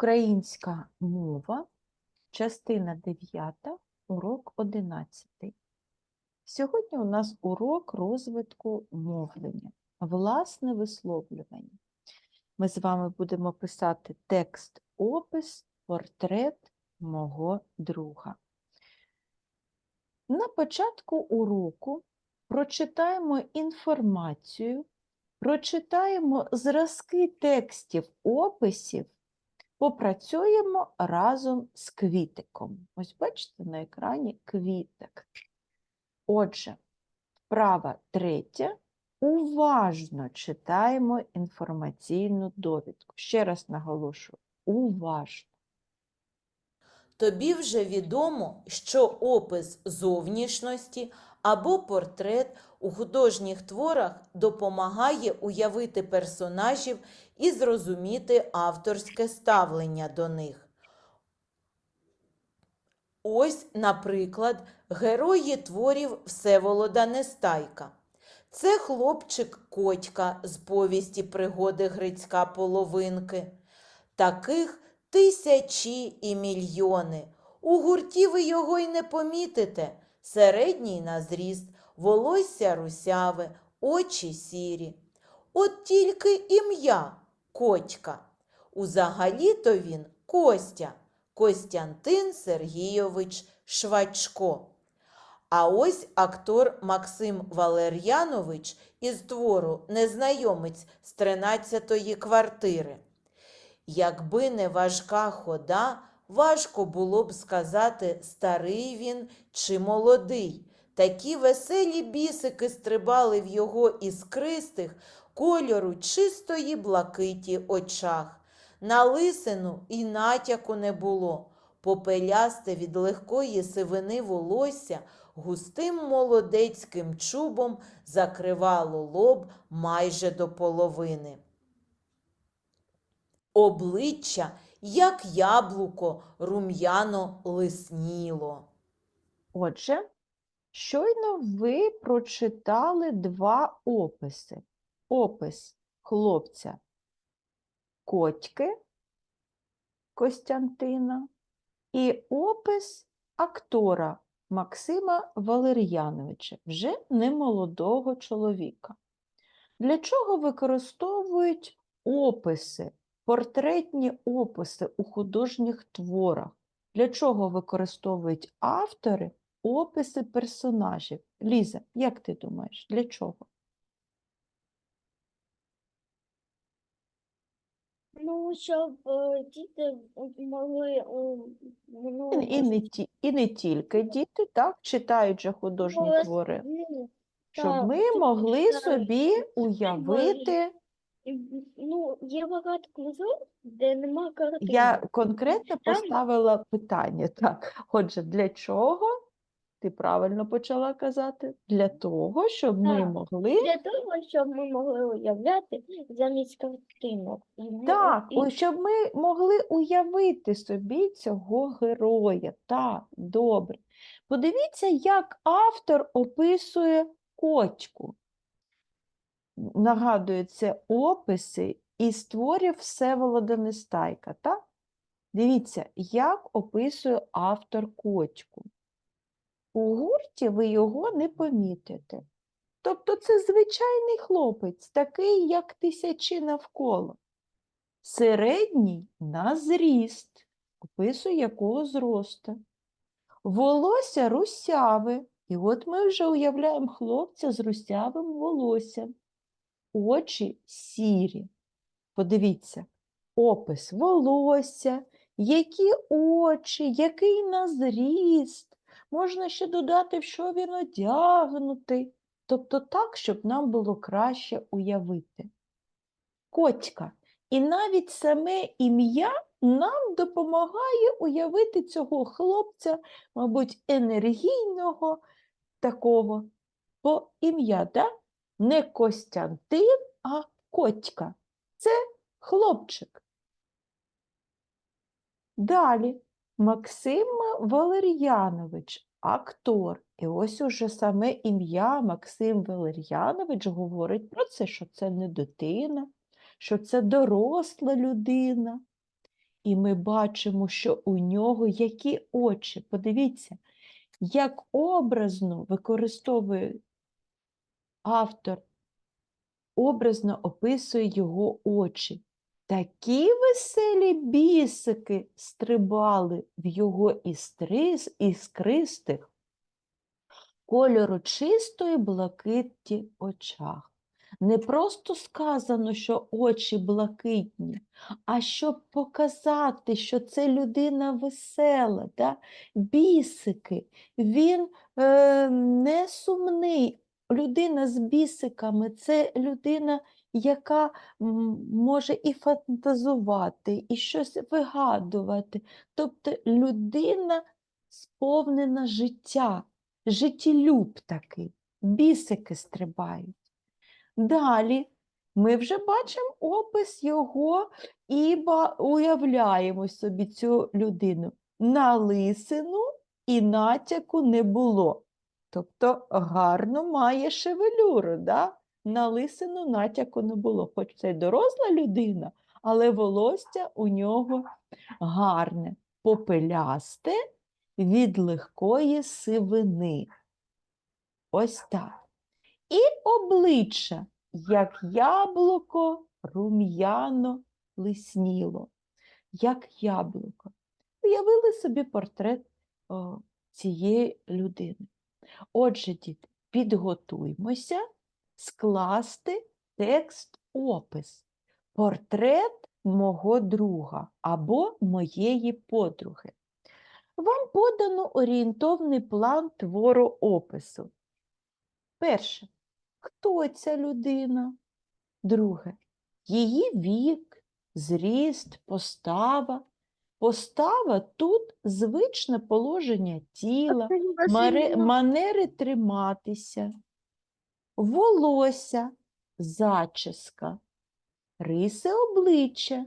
Українська мова, частина 9, урок 11. Сьогодні у нас урок розвитку мовлення, власне висловлювання. Ми з вами будемо писати текст, опис, портрет мого друга. На початку уроку прочитаємо інформацію, прочитаємо зразки текстів, описів, попрацюємо разом з квітиком. Ось бачите на екрані квітик. Отже, вправа третя. Уважно читаємо інформаційну довідку. Ще раз наголошую, уважно. Тобі вже відомо, що опис зовнішності або портрет у художніх творах допомагає уявити персонажів і зрозуміти авторське ставлення до них. Ось, наприклад, герої творів Всеволода Нестайка. Це хлопчик Котька з повісті пригоди Грицька половинки. Таких тисячі і мільйони. У гурті ви його й не помітите. Середній на зріст, волосся русяве, очі сірі. От тільки ім'я Котька. Узагалі-то він Костя, Костянтин Сергійович Швачко. А ось актор Максим Валер'янович із твору Незнайомець з 13-ї квартири. Якби не важка хода, важко було б сказати, старий він чи молодий. Такі веселі бісики стрибали в його іскристих кольору чистої блакиті очах. На лисину і натяку не було. Попелясте від легкої сивини волосся густим молодецьким чубом закривало лоб майже до половини. Обличчя, як яблуко, рум'яно лисніло. Отже, щойно ви прочитали два описи. Опис хлопця Котьки Костянтина і опис актора Максима Валер'яновича, вже немолодого чоловіка. Для чого використовують описи, портретні описи у художніх творах? Для чого використовують автори описи персонажів? Ліза, як ти думаєш, для чого? Ну, щоб е, діти могли е, ну, І, і, не, ті, і не тільки діти, так, читають же художні твори, ну, щоб так, ми могли читають. собі уявити. І, Ну, є багато книжок, де нема картинок. Я конкретно поставила питання. Так, отже, для чого? Ти правильно почала казати? Для того, щоб ми Так. могли Для того, щоб ми могли уявляти замість картинок. І ми- Так, і о, щоб ми могли уявити собі цього героя. Так, добре. Подивіться, як автор описує кочку. Нагадую, це описи із творів Всеволода Нестайка, так? Дивіться, як описує автор кочку. У гурті ви його не помітите. Тобто це звичайний хлопець, такий, як тисячі навколо. Середній на зріст, описує якого зросту. Волосся русяве, і от ми вже уявляємо хлопця з русявим волоссям. Очі сірі. Подивіться, опис волосся, які очі, який на зріст. Можна ще додати, що він одягнутий. Тобто так, щоб нам було краще уявити. Котька. І навіть саме ім'я нам допомагає уявити цього хлопця, мабуть, енергійного такого. Бо ім'я, да? не Костянтин, а Котька. Це хлопчик. Далі Максим Валер'янович, актор. І ось уже саме ім'я Максим Валер'янович говорить про це, що це не дитина, що це доросла людина. І ми бачимо, що у нього які очі. Подивіться, як образно використовує автор, образно описує його очі. Такі веселі бісики стрибали в його істрис, іскристих, кольору чистої блакитті очах. Не просто сказано, що очі блакитні, а щоб показати, що це людина весела, да? бісики. Він е, не сумний. Людина з бісиками це людина, яка може і фантазувати, і щось вигадувати. Тобто людина сповнена життя, життєлюб такий, бісики стрибають. Далі ми вже бачимо опис його і уявляємо собі цю людину. На лисину і натяку не було. Тобто гарно має шевелюру, да? На лисину натяку не було. Хоч це й доросла людина, але волосся у нього гарне, попелясте від легкої сивини. Ось так. І обличчя, як яблуко, рум'яно лисніло, як яблуко. Уявили собі портрет о, цієї людини. Отже, діти, підготуймося скласти текст опис. Портрет мого друга або моєї подруги. Вам подано орієнтовний план твору опису. Перше. Хто ця людина? Друге. Її вік, зріст, постава. Постава тут звичне положення тіла, манери триматися, волосся, зачіска, риси обличчя,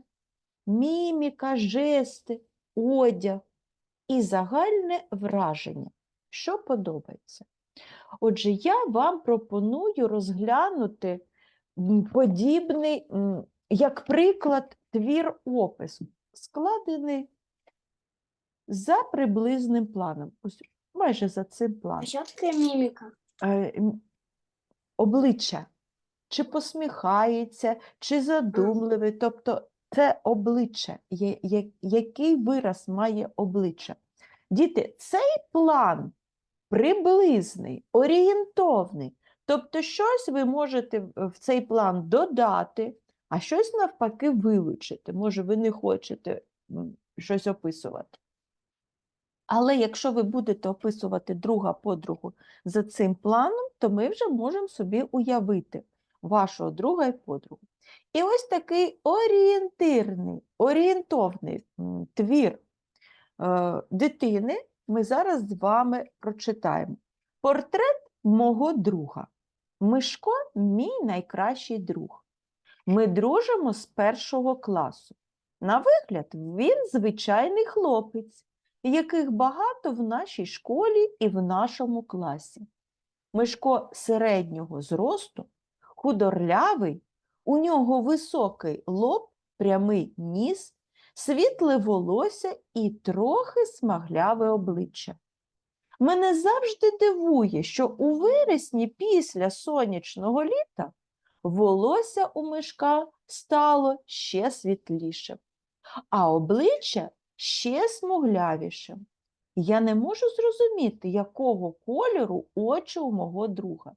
міміка, жести, одяг і загальне враження, що подобається. Отже, я вам пропоную розглянути подібний, як приклад, твір опису, складений за приблизним планом, ось майже за цим планом. Що таке міміка? Обличчя, чи посміхається, чи задумливий, тобто це обличчя, який вираз має обличчя. Діти, цей план приблизний, орієнтовний. Тобто щось ви можете в цей план додати, а щось навпаки вилучити. Може, ви не хочете щось описувати. Але якщо ви будете описувати друга подругу за цим планом, то ми вже можемо собі уявити вашого друга і подругу. І ось такий орієнтирний, орієнтовний твір е, дитини ми зараз з вами прочитаємо. Портрет мого друга. Мишко мій найкращий друг. Ми дружимо з першого класу. На вигляд, він звичайний хлопець, яких багато в нашій школі і в нашому класі. Мишко середнього зросту, худорлявий, у нього високий лоб, прямий ніс, світле волосся і трохи смагляве обличчя. Мене завжди дивує, що у вересні після сонячного літа волосся у мишка стало ще світлішим, а обличчя ще смуглявішим. Я не можу зрозуміти, якого кольору очі у мого друга.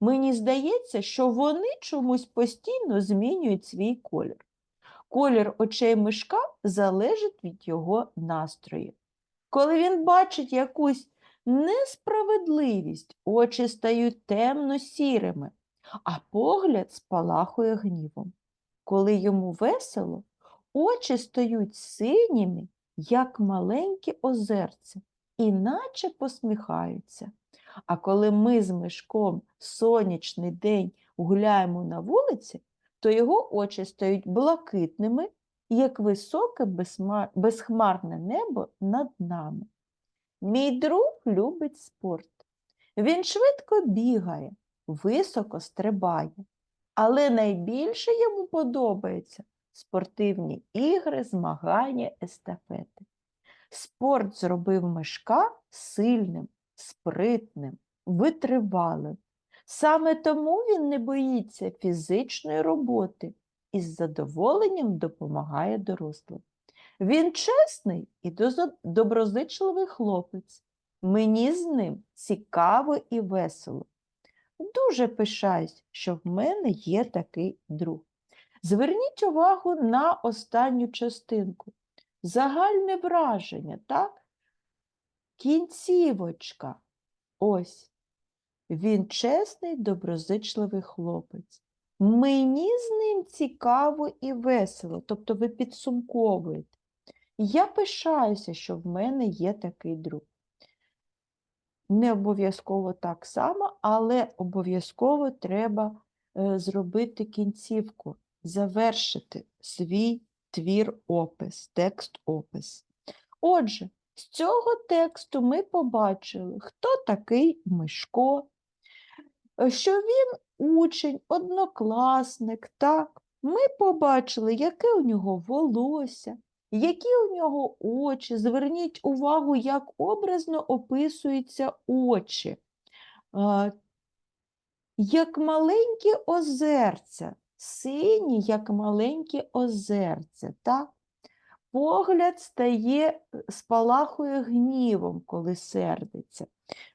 Мені здається, що вони чомусь постійно змінюють свій колір. Колір очей мишка залежить від його настрою. Коли він бачить якусь несправедливість, очі стають темно-сірими, а погляд спалахує гнівом. Коли йому весело, очі стають синіми, як маленькі озерця, іначе посміхаються. А коли ми з мишком сонячний день гуляємо на вулиці, то його очі стають блакитними, як високе безхмарне небо над нами. Мій друг любить спорт. Він швидко бігає, високо стрибає, але найбільше йому подобається спортивні ігри, змагання, естафети. Спорт зробив мишка сильним, спритним, витривалим. Саме тому він не боїться фізичної роботи і з задоволенням допомагає дорослим. Він чесний і доброзичливий хлопець. Мені з ним цікаво і весело. Дуже пишаюсь, що в мене є такий друг. Зверніть увагу на останню частинку. Загальне враження, так? Кінцівочка. Ось. Він чесний, доброзичливий хлопець. Мені з ним цікаво і весело, тобто ви підсумковуєте. Я пишаюся, що в мене є такий друг. Не обов'язково так само, але обов'язково треба е, зробити кінцівку, завершити свій твір опис, текст опис. Отже, з цього тексту ми побачили, хто такий Мишко, що він учень, однокласник, так. Ми побачили, яке у нього волосся, які у нього очі. Зверніть увагу, як образно описуються очі. Як маленькі озерця, сині, як маленькі озерця, так? Погляд стає, е, спалахує гнівом, коли сердиться.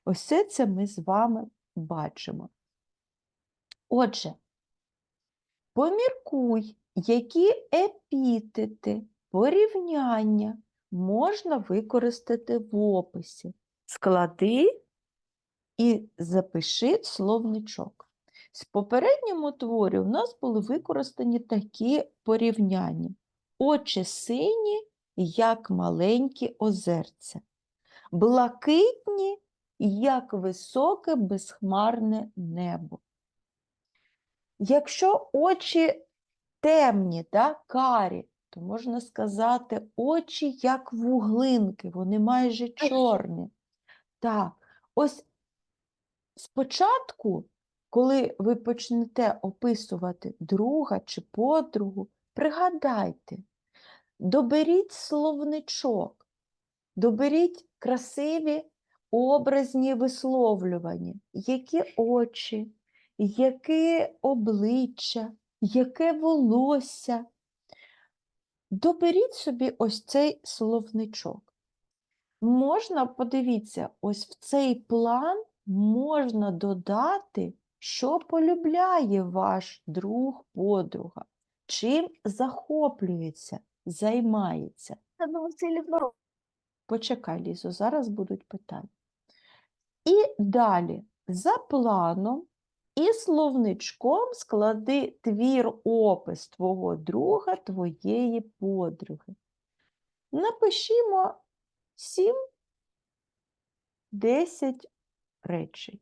Ось це ми з вами бачимо. Отже, поміркуй, які епітети, порівняння можна використати в описі. Склади і запиши словничок. З попередньому творі у нас були використані такі порівняння. Очі сині, як маленькі озерця, блакитні, як високе безхмарне небо. Якщо очі темні, да, карі, то можна сказати очі як вуглинки, вони майже чорні. Так, ось спочатку, коли ви почнете описувати друга чи подругу, пригадайте, доберіть словничок, доберіть красиві образні висловлювання, які очі, яке обличчя, яке волосся. Доберіть собі ось цей словничок. Можна, подивіться, ось в цей план можна додати, що полюбляє ваш друг, подруга, чим захоплюється, займається. Почекай, Лізо, зараз будуть питання. І далі, за планом і словничком склади твір опис твого друга, твоєї подруги. Напишімо 7-10 речень.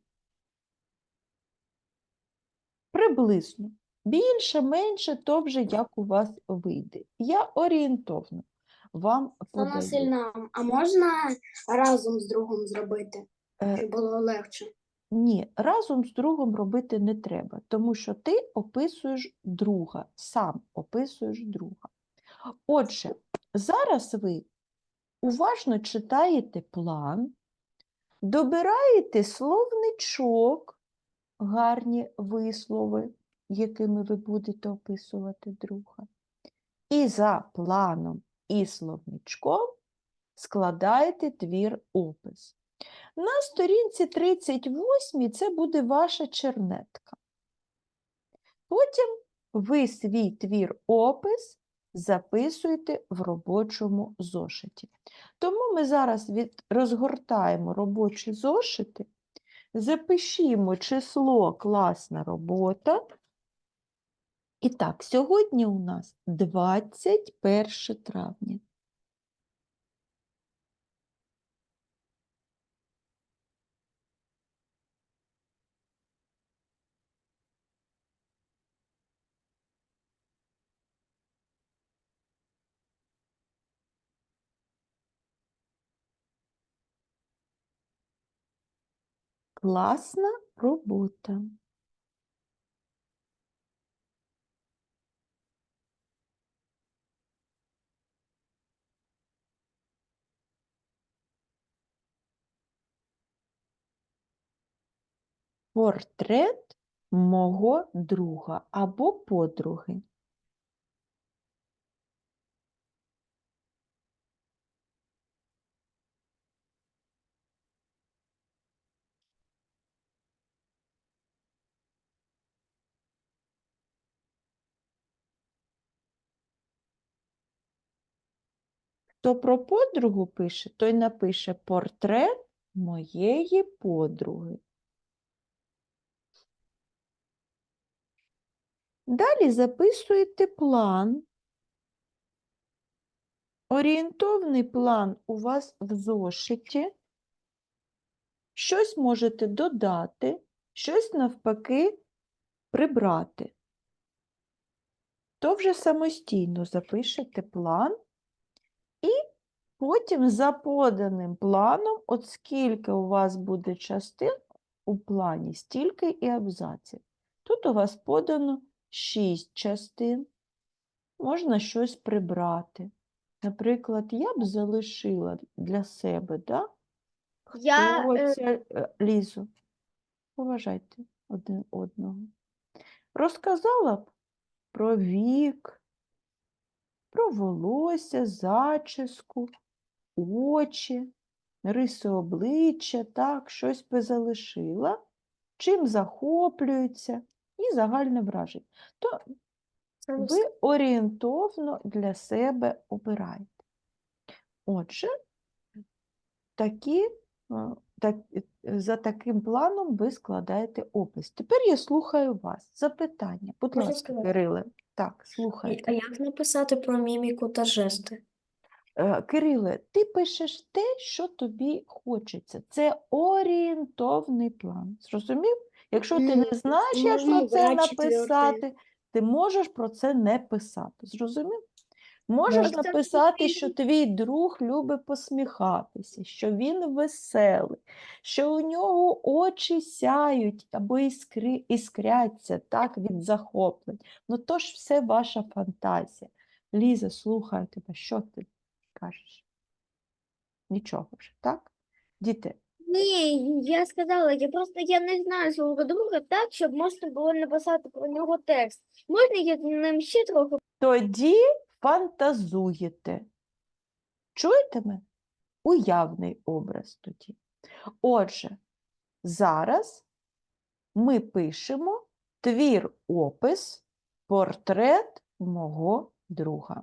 Приблизно. Більше, менше, то вже як у вас вийде. Я орієнтовно вам подаю. Васильівна, а можна разом з другом зробити, Е, щоб було легше? Ні, разом з другом робити не треба, тому що ти описуєш друга, сам описуєш друга. Отже, зараз ви уважно читаєте план, добираєте словничок, гарні вислови, якими ви будете описувати друга. І за планом і словничком складаєте твір опис. На сторінці 38 це буде ваша чернетка. Потім ви свій твір опис записуєте в робочому зошиті. Тому ми зараз від... розгортаємо робочі зошити, запишімо число класна робота. І так, сьогодні у нас 21 травня. Класна робота. Портрет мого друга або подруги. Хто про подругу пише, той напише портрет моєї подруги. Далі записуєте план. Орієнтовний план у вас в зошиті. Щось можете додати, щось навпаки прибрати. То вже самостійно запишете план потім за поданим планом, от скільки у вас буде частин у плані, стільки і абзаців. Тут у вас подано 6 частин, можна щось прибрати. Наприклад, я б залишила для себе, да? Я, е, це, е, Лізу, поважайте один одного. Розказала б про вік, про волосся, зачіску, очі, риси обличчя, так, щось би залишила, чим захоплюються і загальне враження. То ви орієнтовно для себе обираєте. Отже, такі, так, за таким планом ви складаєте опис. Тепер я слухаю вас. Запитання. Будь ласка. Кириле. Так, слухайте. А як написати про міміку та жести? Е, Кириле, ти пишеш те, що тобі хочеться. Це орієнтовний план. Зрозумів? Якщо ти не знаєш, як можна про це брати четвертий. написати, ти можеш про це не писати. Зрозумів? Можеш Можна написати, що твій друг любить посміхатися, що він веселий, що у нього очі сяють або іскри, іскряться так, від захоплень. Ну то ж все ваша фантазія. Ліза, слухаю тебе, що ти кажеш? Нічого вже, так? Діти, Ні, я сказала, я просто я не знаю свого друга так, щоб можна було написати про нього текст. Можна я ним ще трохи тоді фантазуєте. Чуєте мене? Уявний образ тоді. Отже, зараз ми пишемо твір опис портрет мого друга.